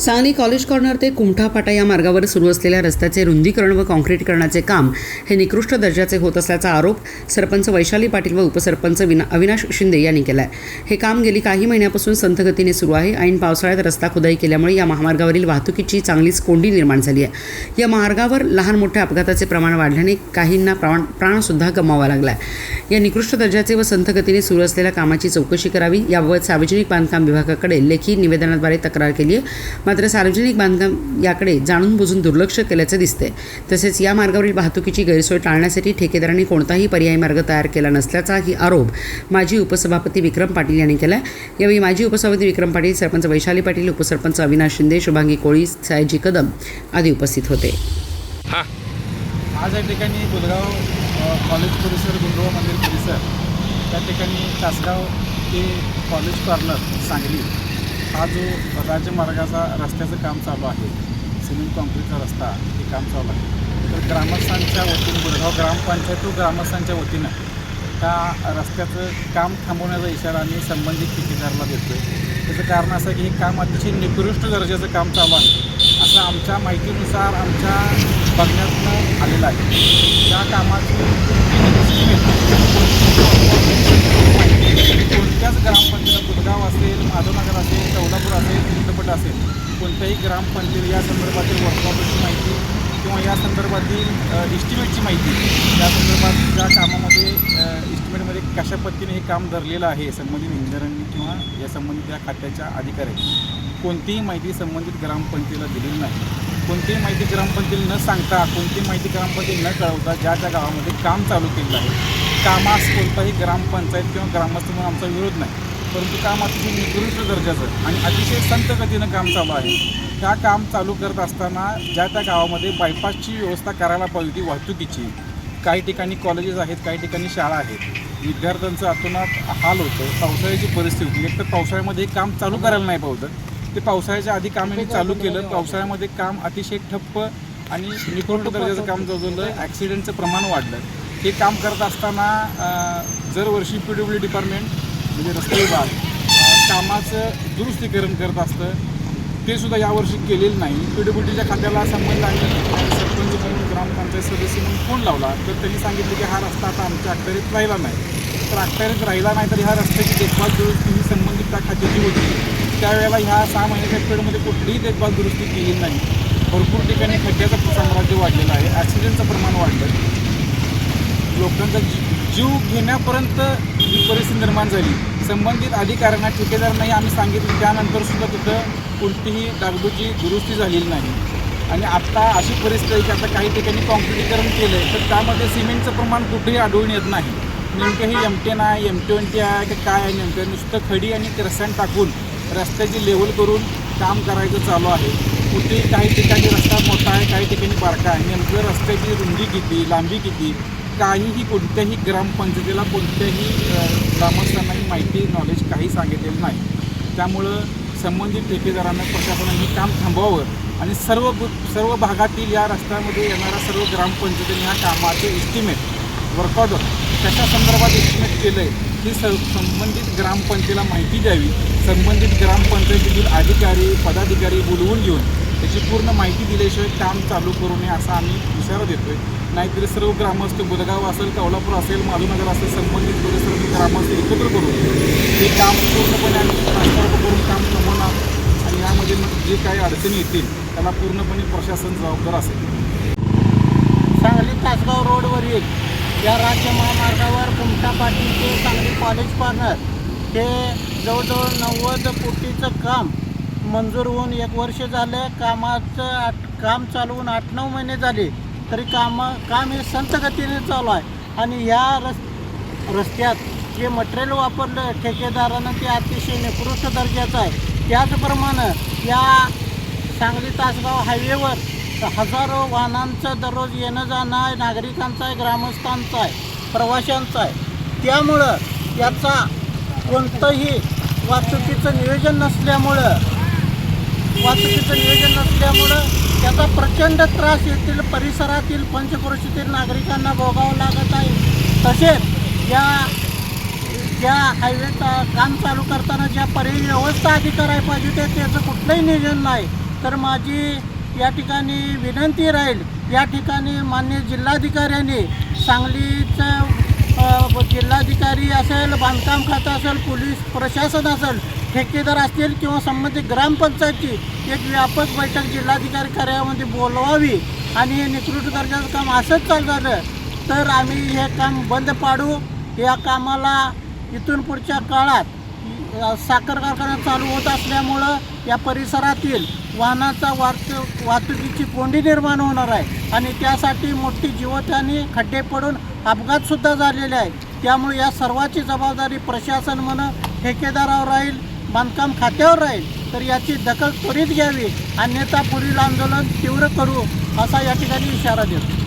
Sangli college corner ते कुमठापाटा या मार्गावर सुरू असलेल्या रस्त्याचे रुंदीकरण व काँक्रीटकरणाचे काम हे निकृष्ट दर्जाचे होत असल्याचा आरोप सरपंच वैशाली पाटील व उपसरपंच विना अविनाश शिंदे यांनी केला आहे हे काम गेली काही महिन्यापासून संथगतीने सुरू आहे. ऐन पावसाळ्यात रस्ता खुदाई केल्यामुळे या महामार्गावरील वाहतुकीची चांगलीच कोंडी निर्माण झाली आहे. या मार्गावर लहान मोठ्या अपघाताचे प्रमाण वाढल्याने काहींना प्राण प्राणसुद्धा गमावा लागला आहे या निकृष्ट दर्जाचे व संथगतीने सुरू असलेल्या कामाची चौकशी करावी याबाबत सार्वजनिक बांधकाम विभागाकडे लेखी निवेदनाद्वारे तक्रार केली आहे. मात्र सार्वजनिक बांधकाम याकडे जाणून बुजून दुर्लक्ष केल्याचं दिसते तसेच या मार्गावरील वाहतुकीची गैरसोय टाळण्यासाठी ठेकेदारांनी कोणताही पर्यायी मार्ग तयार केला नसल्याचाही आरोप माजी उपसभापती विक्रम पाटील यांनी केला आहे यावेळी माजी उपसभापती विक्रम पाटील सरपंच वैशाली पाटील उपसरपंच अविनाश शिंदे शुभांगी कोळी सयाजी कदम आदी उपस्थित होते. हां. आज या ठिकाणी बुलगाव अ, कॉलेज परिसर गुंडोबा मंदिर परिसर त्या ठिकाणी तासगाव ते कॉलेज कॉर्नर सांगली हा जो राज्यमार्गाचा रस्त्याचं काम चालू आहे सिमेंट कॉन्क्रीटचा रस्ता हे काम चालू आहे. तर ग्रामस्थांच्या वतीनं बुलगाव ग्रामपंचायत ग्रामस्थांच्या वतीनं त्या रस्त्याचं काम थांबवण्याचा इशारा आम्ही संबंधित ठेकेदाराला देतो आहे त्याचं कारण असं की हे काम अतिशय निकृष्ट दर्जाचं काम चालू आहे. असं आमच्या माहितीनुसार आमच्या बघण्यातनं आलेलं आहे. त्या कामाची कोणत्याच ग्राम बुधगाव असेल माधवनगर असेल चौदापूर असेल चित्रपट असेल कोणत्याही ग्रामपंचायत या संदर्भातील वर्कआउटची माहिती किंवा या संदर्भातील इस्टिमेटची माहिती त्या संदर्भात त्या कामामध्ये इस्टिमेटमध्ये कशा पद्धतीने हे काम धरलेलं आहे संबंधित इंजिनियरांनी किंवा या संबंधित त्या खात्याच्या अधिकाऱ्यांनी कोणतीही माहिती संबंधित ग्रामपंचायतीला दिलेली नाही. कोणतीही माहिती ग्रामपंचायतीला न सांगता कोणतीही माहिती ग्रामपंचायत न कळवता ज्या त्या गावामध्ये काम चालू केलेलं आहे कामास कोणताही ग्रामपंचायत किंवा ग्रामस्थ म्हणून आमचा विरोध नाही. परंतु काम अतिशय निकृष्ट दर्जाचं आणि अतिशय संत गतीनं काम चालू आहे त्या काम चालू करत असताना ज्या त्या गावामध्ये बायपासची व्यवस्था करायला पाहिजे होती वाहतुकीची. काही ठिकाणी कॉलेजेस आहेत काही ठिकाणी शाळा आहेत. विद्यार्थ्यांचं अतोनात हाल होतं. पावसाळ्याची परिस्थिती होती. एक तर पावसाळ्यामध्ये हे काम चालू करायला नाही पावतं ते पावसाळ्याच्या आधी काम यांनी चालू केलं. पावसाळ्यामध्ये काम अतिशय ठप्प आणि निकृष्ट दर्जाचं काम जवळजवळ ॲक्सिडेंटचं प्रमाण वाढलं. हे काम करत असताना दरवर्षी पी डब्ल्यू डिपार्टमेंट म्हणजे रस्ते विभाग कामाचं दुरुस्तीकरण करत असतं. ते सुद्धा यावर्षी केलेलं नाही. पी डब्ल्यू डीच्या खात्याला संबंध आम्ही सरपंच म्हणून ग्रामपंचायत सदस्य म्हणून फोन लावला. तर त्यांनी सांगितलं की हा रस्ता आता आमच्या अखत्यारीत राहिला नाही. तर अखत्यारीत राहिला नाही तर ह्या रस्त्याची देखभाल दुरुस्ती ही संबंधित त्या खात्याची होती. त्यावेळेला ह्या सहा महिन्याच्या पिरियडमध्ये कुठलीही देखभाल दुरुस्ती केली नाही. भरपूर ठिकाणी खड्ड्याचं साम्राज्य वाढलेलं आहे. ॲक्सिडेंटचं प्रमाण वाढलं. लोकांचा जी जीव घेण्यापर्यंत ही परिस्थिती निर्माण झाली. संबंधित अधिकाऱ्यांना ठेकेदारांनाही आम्ही सांगितलं. त्यानंतर सुद्धा तिथं कोणतीही डागडूची दुरुस्ती झालेली नाही. आणि आत्ता अशी परिस्थिती आहे की आता काही ठिकाणी काँक्रिटीकरण केलं आहे तर त्यामध्ये सिमेंटचं प्रमाण कुठेही आढळून येत नाही. नेमकं हे एम टेन आहे एम ट्वेंटी आहे की काय आहे नेमकं? नुसतं खडी आणि रस्त्याने टाकून रस्त्याची लेवल करून काम करायचं चालू आहे. कुठेही काही ठिकाणी रस्ता मोठा आहे काही ठिकाणी बारका आहे. नेमकं रस्त्याची रुंदी किती लांबी किती? काहीही कोणत्याही ग्रामपंचायतीला कोणत्याही ग्रामस्थांनाही माहिती नॉलेज काही सांगितलेलं नाही. त्यामुळं संबंधित ठेकेदारांना प्रशासनाने हे काम थांबवावं आणि सर्व गु- सर्व भागातील या रस्त्यामध्ये येणाऱ्या सर्व ग्रामपंचायतींनी ह्या कामाचे इस्टिमेट वर्कऑर्डर कशा संदर्भात इस्टिमेट केलं आहे ही स संबंधित ग्रामपंचायतीला माहिती द्यावी संबंधित ग्रामपंचायतीतील अधिकारी पदाधिकारी बोलवून घेऊन त्याची पूर्ण माहिती दिल्याशिवाय काम चालू करू नये असा आम्ही इशारा देतो आहे नाहीतर सर्व ग्रामस्थ बुधगाव असेल कौलापूर असेल माधुनगर असेल संबंधित परिसर ग्रामस्थ एकत्र करून हे काम पूर्णपणे आम्ही ट्रान्सफर करून काम थांबवणार आणि यामध्ये जे काही अडचणी येतील त्याला पूर्णपणे प्रशासन जबाबदार असेल. सांगली तासगाव रोडवरील या राज्य महामार्गावर कुमटा पाटील ते सांगली कॉलेज कॉर्नर हे जवळजवळ नव्वद कोटीचं काम मंजूर होऊन एक वर्ष झालं. कामाचं आठ काम चालवून आठ नऊ महिने झाले. तरी काम काम हे संतगतीने चालू आहे. आणि ह्या रस् रस्त्यात जे मटेरियल वापरलं ठेकेदारानं ते अतिशय निकृष्ट दर्जाचं आहे. त्याचप्रमाणे या सांगली तासगाव हायवेवर हजारो वाहनांचं दररोज येणं जाणं आहे. नागरिकांचं आहे ग्रामस्थांचं आहे प्रवाशांचं आहे. त्यामुळं याचा कोणतंही वाहतुकीचं नियोजन नसल्यामुळं वाहतुकीचं नियोजन नसल्यामुळं त्याचा प्रचंड त्रास येथील परिसरातील पंचक्रोशीतील नागरिकांना भोगावं लागत आहे. तसेच या ज्या हायवेचा काम चालू करताना ज्या परिव्यवस्था व्यवस्था आधी करायला पाहिजे ते त्याचं कुठलंही नियोजन नाही. तर माझी या ठिकाणी विनंती राहील या ठिकाणी मान्य जिल्हाधिकाऱ्यांनी सांगलीचं जिल्हा अधिकारी असेल बांधकाम खातं असेल पोलीस प्रशासन असेल ठेकेदार असतील किंवा संबंधित ग्रामपंचायतची एक व्यापक बैठक जिल्हाधिकारी कार्यालयामध्ये बोलवावी आणि हे निकृष्ट दर्जाचं काम असंच चालू झालं तर आम्ही हे काम बंद पाडू. या कामाला इथून पुढच्या काळात साखर कारखाना चालू होत असल्यामुळं या परिसरातील वाहनाचा वाहतूक वाहतुकीची कोंडी निर्माण होणार आहे आणि त्यासाठी मोठी जीवतहानी खड्डे पडून अपघातसुद्धा झालेले आहे त्यामुळे या सर्वाची जबाबदारी प्रशासन म्हणा ठेकेदारावर राहील बांधकाम खात्यावर राहील तर याची दखल त्वरित घ्यावी. अन्यथा पुढील आंदोलन तीव्र करू असा या ठिकाणी इशारा देतो.